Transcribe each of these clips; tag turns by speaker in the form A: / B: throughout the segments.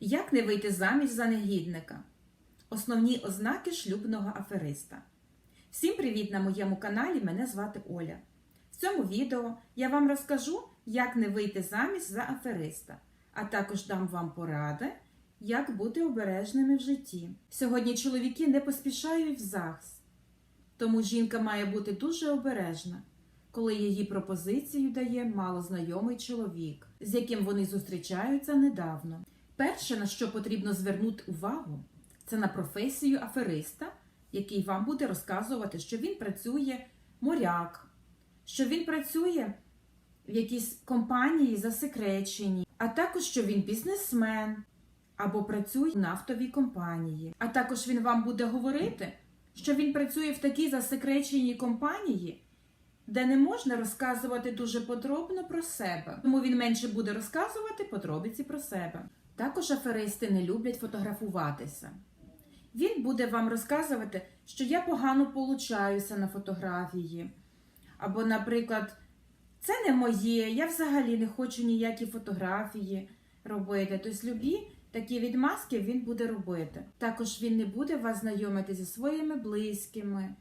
A: Як не вийти заміж за негідника? Основні ознаки шлюбного афериста. Всім привіт на моєму каналі! Мене звати Оля. В цьому відео я вам розкажу, як не вийти заміж за афериста, а також дам вам поради, як бути обережними в житті. Сьогодні чоловіки не поспішають в ЗАГС, тому жінка має бути дуже обережна, коли її пропозицію дає малознайомий чоловік, з яким вони зустрічаються недавно. Перше, на що потрібно звернути увагу, це на професію афериста, який вам буде розказувати, що він працює моряк, що він працює в якійсь компанії засекреченій, а також що він бізнесмен або працює в нафтовій компанії. А також він вам буде говорити, що він працює в такій засекреченій компанії, де не можна розказувати дуже подробно про себе. Тому він менше буде розказувати подробиці про себе. Також аферисти не люблять фотографуватися. Він буде вам розказувати, що я погано получаюся на фотографії. Або, наприклад, це не моє, я взагалі не хочу ніякі фотографії робити. Тобто, любі такі відмазки він буде робити. Також він не буде вас знайомити зі своїми близькими,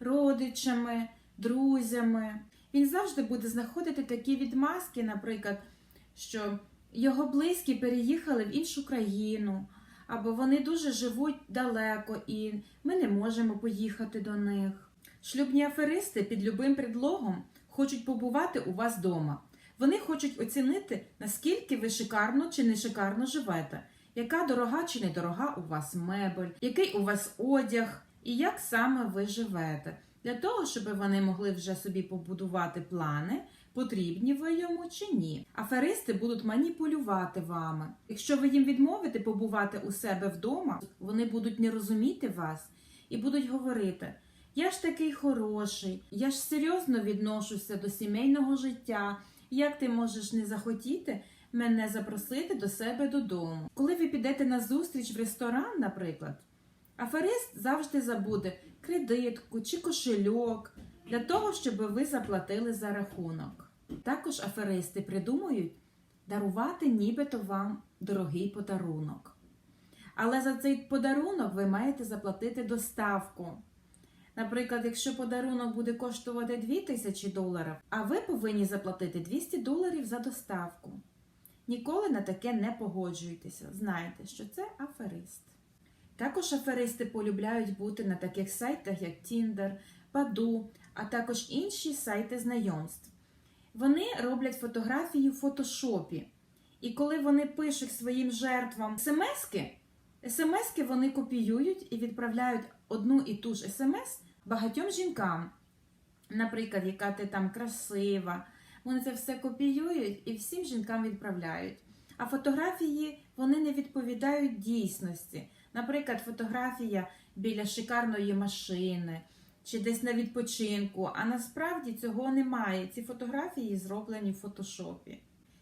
A: родичами, друзями. Він завжди буде знаходити такі відмазки, наприклад, що його близькі переїхали в іншу країну, або вони дуже живуть далеко, і ми не можемо поїхати до них. Шлюбні аферисти під любим предлогом хочуть побувати у вас вдома. Вони хочуть оцінити, наскільки ви шикарно чи не шикарно живете, яка дорога чи недорога у вас мебель, який у вас одяг і як саме ви живете. Для того, щоб вони могли вже собі побудувати плани, потрібні ви йому чи ні. Аферисти будуть маніпулювати вами. Якщо ви їм відмовите побувати у себе вдома, вони будуть не розуміти вас і будуть говорити: я ж такий хороший, я ж серйозно відношуся до сімейного життя. Як ти можеш не захотіти мене запросити до себе додому? Коли ви підете на зустріч в ресторан, наприклад, аферист завжди забуде кредитку чи кошельок для того, щоб ви заплатили за рахунок. Також аферисти придумують дарувати нібито вам дорогий подарунок. Але за цей подарунок ви маєте заплатити доставку. Наприклад, якщо подарунок буде коштувати 2000 доларів, а ви повинні заплатити 200 доларів за доставку. Ніколи на таке не погоджуйтеся. Знайте, що це аферист. Також аферисти полюбляють бути на таких сайтах, як Tinder, Badoo, а також інші сайти знайомств. Вони роблять фотографії в фотошопі. І коли вони пишуть своїм жертвам смски, смски вони копіюють і відправляють одну і ту ж смс багатьом жінкам. Наприклад, яка ти там красива. Вони це все копіюють і всім жінкам відправляють. А фотографії вони не відповідають дійсності. Наприклад, фотографія біля шикарної машини чи десь на відпочинку, а насправді цього немає. Ці фотографії зроблені в фотошопі.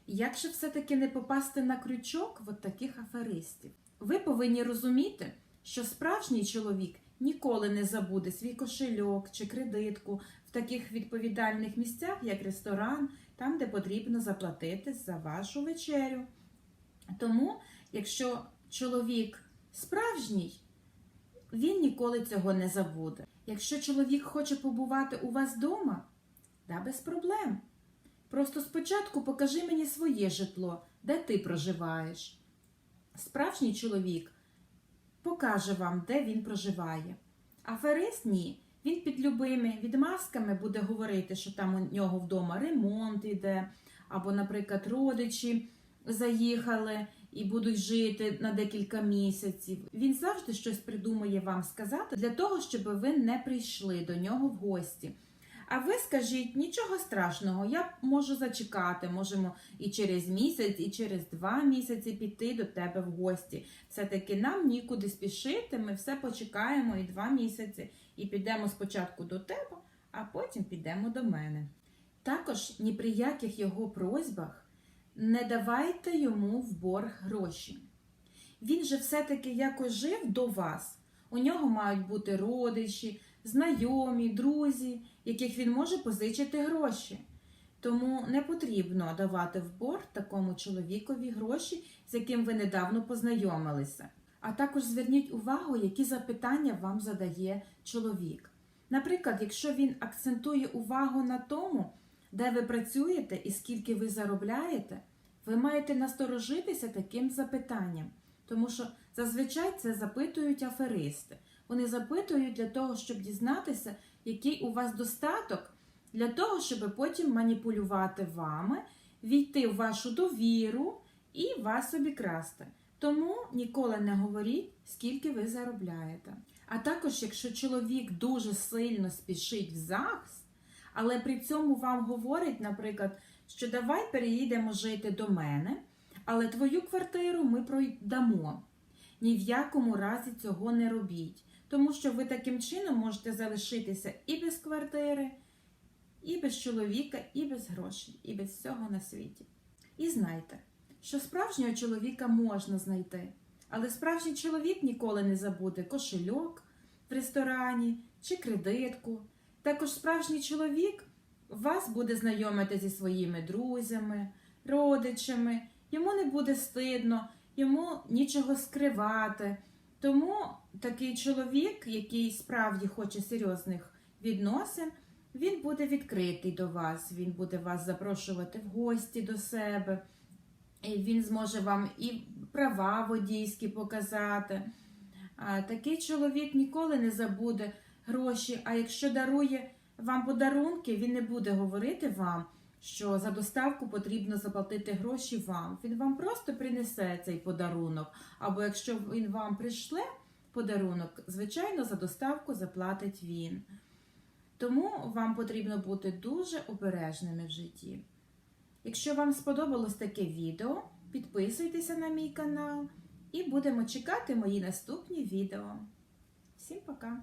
A: Як же все-таки не попасти на крючок от таких аферистів? Ви повинні розуміти, що справжній чоловік ніколи не забуде свій кошельок чи кредитку в таких відповідальних місцях, як ресторан, там, де потрібно заплатити за вашу вечерю. Тому, якщо чоловік справжній, він ніколи цього не забуде. Якщо чоловік хоче побувати у вас вдома, да без проблем. Просто спочатку покажи мені своє житло, де ти проживаєш. Справжній чоловік покаже вам, де він проживає. Аферист ні. Він під любими відмазками буде говорити, що там у нього вдома ремонт іде, або, наприклад, родичі заїхали і будуть жити на декілька місяців. Він завжди щось придумає вам сказати для того, щоб ви не прийшли до нього в гості. А ви скажіть, нічого страшного, я можу зачекати, можемо і через місяць, і через два місяці піти до тебе в гості. Все-таки нам нікуди спішити, ми все почекаємо і два місяці, і підемо спочатку до тебе, а потім підемо до мене. Також ні при яких його просьбах не давайте йому в борг гроші. Він же все-таки якось жив до вас. У нього мають бути родичі, знайомі, друзі, яких він може позичити гроші. Тому не потрібно давати в борг такому чоловікові гроші, з яким ви недавно познайомилися. А також зверніть увагу, які запитання вам задає чоловік. Наприклад, якщо він акцентує увагу на тому, де ви працюєте і скільки ви заробляєте, ви маєте насторожитися таким запитанням, тому що зазвичай це запитують аферисти. Вони запитують для того, щоб дізнатися, який у вас достаток, для того, щоб потім маніпулювати вами, війти в вашу довіру і вас обікрасти. Тому ніколи не говоріть, скільки ви заробляєте. А також, якщо чоловік дуже сильно спішить в ЗАГС, але при цьому вам говорить, наприклад, що давай переїдемо жити до мене, але твою квартиру ми продамо. Ні в якому разі цього не робіть, тому що ви таким чином можете залишитися і без квартири, і без чоловіка, і без грошей, і без всього на світі. І знайте, що справжнього чоловіка можна знайти, але справжній чоловік ніколи не забуде кошельок в ресторані чи кредитку. Також справжній чоловік вас буде знайомити зі своїми друзями, родичами, йому не буде стидно, йому нічого скривати. Тому такий чоловік, який справді хоче серйозних відносин, він буде відкритий до вас, він буде вас запрошувати в гості до себе, він зможе вам і права водійські показати. Такий чоловік ніколи не забуде гроші, а якщо дарує вам подарунки, він не буде говорити вам, що за доставку потрібно заплатити гроші вам. Він вам просто принесе цей подарунок. Або якщо він вам прийшле подарунок, звичайно, за доставку заплатить він. Тому вам потрібно бути дуже обережними в житті. Якщо вам сподобалось таке відео, підписуйтеся на мій канал і будемо чекати мої наступні відео. Всім пока!